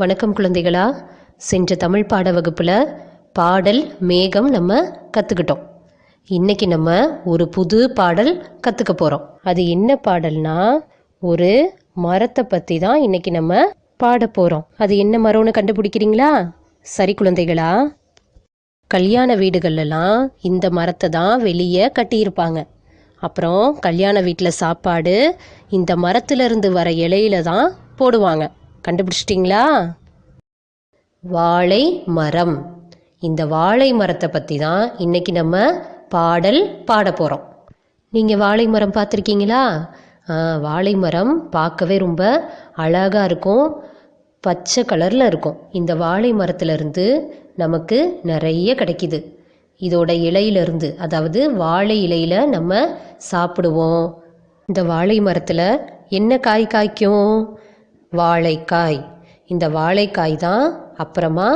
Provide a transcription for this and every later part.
வணக்கம் குழந்தைகளா. சென்ற தமிழ் பாட வகுப்பில் பாடல் மேகம் நம்ம கற்றுக்கிட்டோம் இன்னைக்கு நம்ம ஒரு புது பாடல் கற்றுக்க போகிறோம் அது என்ன பாடல்னா ஒரு மரத்தை பற்றி தான் இன்னைக்கு நம்ம பாட போகிறோம் அது என்ன மரம்னு கண்டுபிடிக்கிறீங்களா? சரி குழந்தைகளா கல்யாண வீடுகள்லாம் இந்த மரத்தை தான் வெளியே கட்டியிருப்பாங்க. அப்புறம் கல்யாண வீட்டில் சாப்பாடு இந்த மரத்துலேருந்து வர இலையில தான் போடுவாங்க. கண்டுபிடிச்சிட்டிங்களா? வாழை மரம். இந்த வாழை மரத்தை பற்றி தான் இன்னைக்கு நம்ம பாடல் பாட போகிறோம் நீங்கள் வாழை மரம் பார்த்துருக்கீங்களா? வாழை மரம் பார்க்கவே ரொம்ப அழகாக இருக்கும். பச்சை கலரில் இருக்கும். இந்த வாழை மரத்துலேருந்து நமக்கு நிறைய கிடைக்கிது. இதோட இலையிலிருந்து அதாவது வாழை இலையில் நம்ம சாப்பிடுவோம். இந்த வாழை மரத்தில் என்ன காய் காய்க்கும்? வாழைக்காய். இந்த வாழைக்காய் தான் அப்புறமா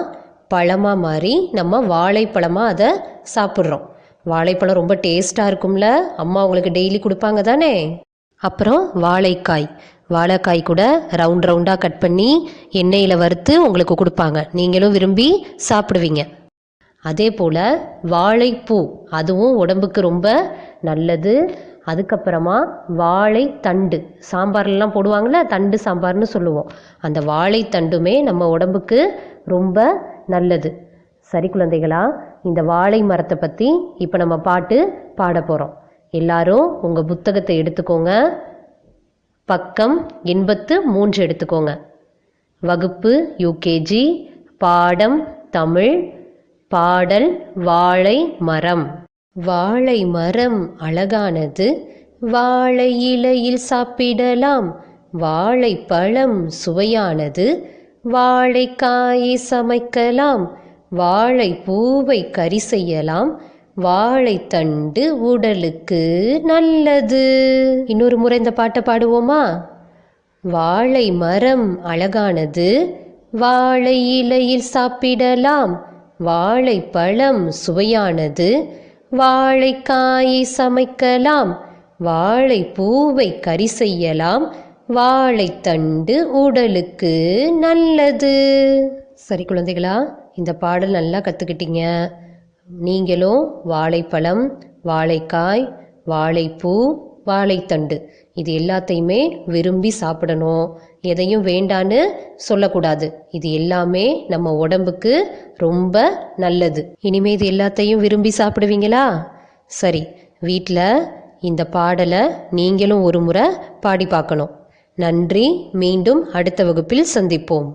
பழமாக மாறி நம்ம வாழைப்பழமாக அதை சாப்பிட்றோம். வாழைப்பழம் ரொம்ப டேஸ்ட்டாக இருக்கும்ல அம்மா உங்களுக்கு டெய்லி கொடுப்பாங்க தானே? அப்புறம் வாழைக்காய். வாழைக்காய் கூட ரவுண்ட் ரவுண்டாக கட் பண்ணி எண்ணெயில் வறுத்து உங்களுக்கு கொடுப்பாங்க. நீங்களும் விரும்பி சாப்பிடுவீங்க. அதே போல் வாழைப்பூ அதுவும் உடம்புக்கு ரொம்ப நல்லது. அதுக்கப்புறமா வாழைத்தண்டு சாம்பார்லாம் போடுவாங்கள்ல தண்டு சாம்பார்னு சொல்லுவோம். அந்த வாழைத்தண்டுமே நம்ம உடம்புக்கு ரொம்ப நல்லது. சரி குழந்தைகளா இந்த வாழை மரத்தை பற்றி இப்போ நம்ம பாட்டு பாட போகிறோம் எல்லாரும் உங்கள் புத்தகத்தை எடுத்துக்கோங்க. பக்கம் எண்பத்து மூன்று எடுத்துக்கோங்க. வகுப்பு யூகேஜி பாடம் தமிழ் பாடல் வாழை மரம். வாழை மரம் அழகானது. வாழை இலையில் சாப்பிடலாம். வாழைப்பழம் சுவையானது. வாழைக்காயை சமைக்கலாம். வாழைப்பூவை கறி செய்யலாம். வாழைத்தண்டு உடலுக்கு நல்லது. இன்னொரு முறை இந்த பாட்டை பாடுவோமா? வாழை மரம் அழகானது. வாழை இலையில் சாப்பிடலாம். வாழைப்பழம் சுவையானது. வாழைக்காயை சமைக்கலாம் வாழைப்பூவை கறி செய்யலாம் வாழைத்தண்டு உடலுக்கு நல்லது. சரி குழந்தைகளா இந்த பாடல் நல்லா கற்றுக்கிட்டீங்க நீங்களும் வாழைப்பழம் வாழைக்காய் வாழைப்பூ வாழைத்தண்டு. இது எல்லாத்தையுமே விரும்பி சாப்பிடணும். எதையும் வேண்டான்னு சொல்லக்கூடாது. இது எல்லாமே நம்ம உடம்புக்கு ரொம்ப நல்லது. இனிமே இது எல்லாத்தையும் விரும்பி சாப்பிடுவீங்களா? சரி வீட்டில் இந்த பாடலை நீங்களும் ஒரு முறை பாடி பார்க்கணும். நன்றி மீண்டும் அடுத்த வகுப்பில் சந்திப்போம்.